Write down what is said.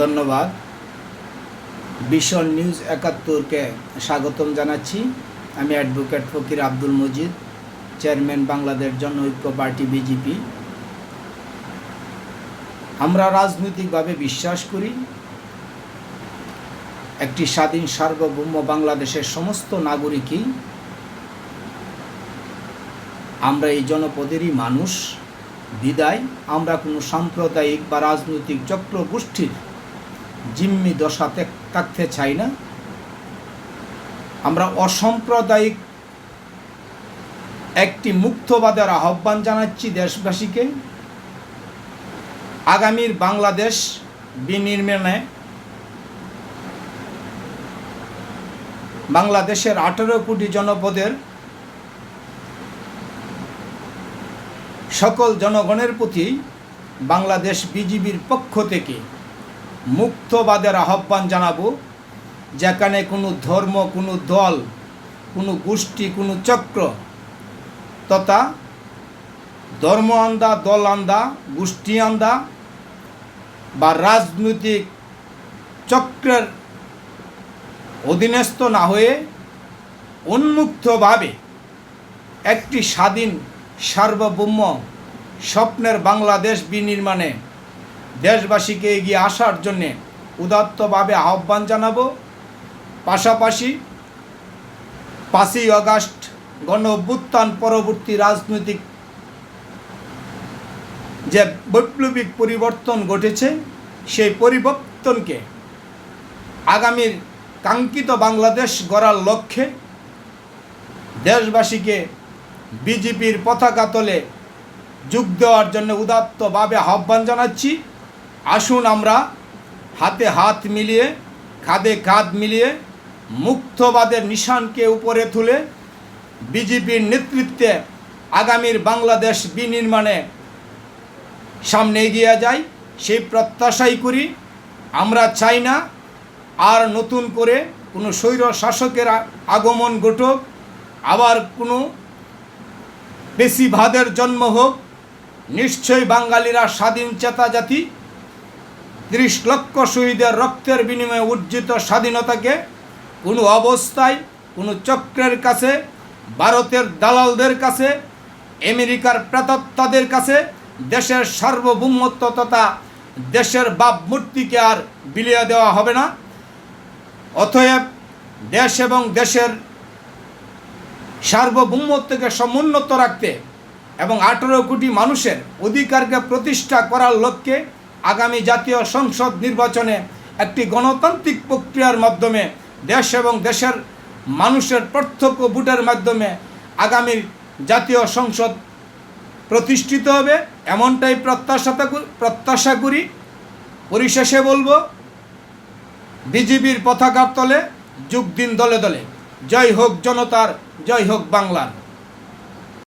ধন্যবাদ। ভীষণ নিউজ একাত্তরকে স্বাগতম জানাচ্ছি। আমি advocate Fakir Abdul Majid, chairman Bangladesh Jana Oikya party BJP. আমরা রাজনৈতিকভাবে বিশ্বাস করি, একটি স্বাধীন সার্বভৌম বাংলাদেশের সমস্ত নাগরিকই আমরা এই জনপদেরই মানুষ, বিদায়। আমরা কোনো সাম্প্রদায়িক বা রাজনৈতিক চক্র গোষ্ঠীর জিম্মি দশাতে থাকতে চাই না। আমরা অসাম্প্রদায়িক একটি মুক্তবাদের আহ্বান জানাচ্ছি দেশবাসীকে। আগামীর বাংলাদেশ বিনির্মাণে বাংলাদেশের আঠেরো কোটি জনপদের সকল জনগণের প্রতি বাংলাদেশ বিজিবির পক্ষ থেকে মুক্তবাদের আহ্বান জানাব, যেখানে কোনো ধর্ম, কোনো দল, কোনো গোষ্ঠী, কোনো চক্র তথা ধর্ম আন্দা, দল আন্দা, গোষ্ঠী আন্দা বা রাজনৈতিক চক্রের অধীনস্থ না হয়ে উন্মুক্তভাবে একটি স্বাধীন সার্বভৌম স্বপ্নের বাংলাদেশ বিনির্মাণে দেশবাসীকে এগিয়ে আসার জন্যে উদাত্তভাবে আহ্বান জানাব। পাশাপাশি পাঁচই অগাস্ট গণ অভ্যুত্থান পরবর্তী রাজনৈতিক যে বৈপ্লবিক পরিবর্তন ঘটেছে, সেই পরিবর্তনকে আগামীর কাঙ্ক্ষিত বাংলাদেশ গড়ার লক্ষ্যে দেশবাসীকে বিজেপির পতাকা তলে যোগ দেওয়ার জন্য উদাত্তভাবে আহ্বান জানাচ্ছি। আসুন আমরা হাতে হাত মিলিয়ে কাঁধে কাঁধ মিলিয়ে, মুক্তবাদের নিশানকে উপরে তুলে বিজেপির নেতৃত্বে আগামীর বাংলাদেশ বিনির্মাণে সামনে এগিয়ে যাই, সেই প্রত্যাশাই করি। আমরা চাই না আর নতুন করে কোনো স্বৈর শাসকের আগমন ঘটুক, আবার কোনো বেশি ভাদের জন্ম হোক। নিশ্চয়ই বাঙালিরা স্বাধীন চেতা জাতি ত্রিশ লক্ষ শহীদের রক্তের বিনিময়ে অর্জিত স্বাধীনতাকে কোনো অবস্থায়, কোনো চক্রের কাছে, ভারতের দালালদের কাছে, আমেরিকার প্রেতত্তাদের কাছে, দেশের সার্বভৌমত্ব তথা দেশের বাপ মূর্তিকে আর বিলিয়ে দেওয়া হবে না। অতএব দেশ এবং দেশের সার্বভৌমত্বকে সমুন্নত রাখতে এবং আঠেরো কোটি মানুষের অধিকারকে প্রতিষ্ঠা করার লক্ষ্যে আগামী জাতীয় সংসদ নির্বাচনে একটি গণতান্ত্রিক প্রক্রিয়ার মাধ্যমে দেশ এবং দেশের মানুষের প্রত্যক্ষ ভোটের মাধ্যমে আগামী জাতীয় সংসদ প্রতিষ্ঠিত হবে, এমনটাই প্রত্যাশা প্রত্যাশা করি। পরিশেষে বলব, বিজেপির পতাকার তলে যোগ দিন দলে দলে। জয় হোক জনতার, জয় হোক বাংলার।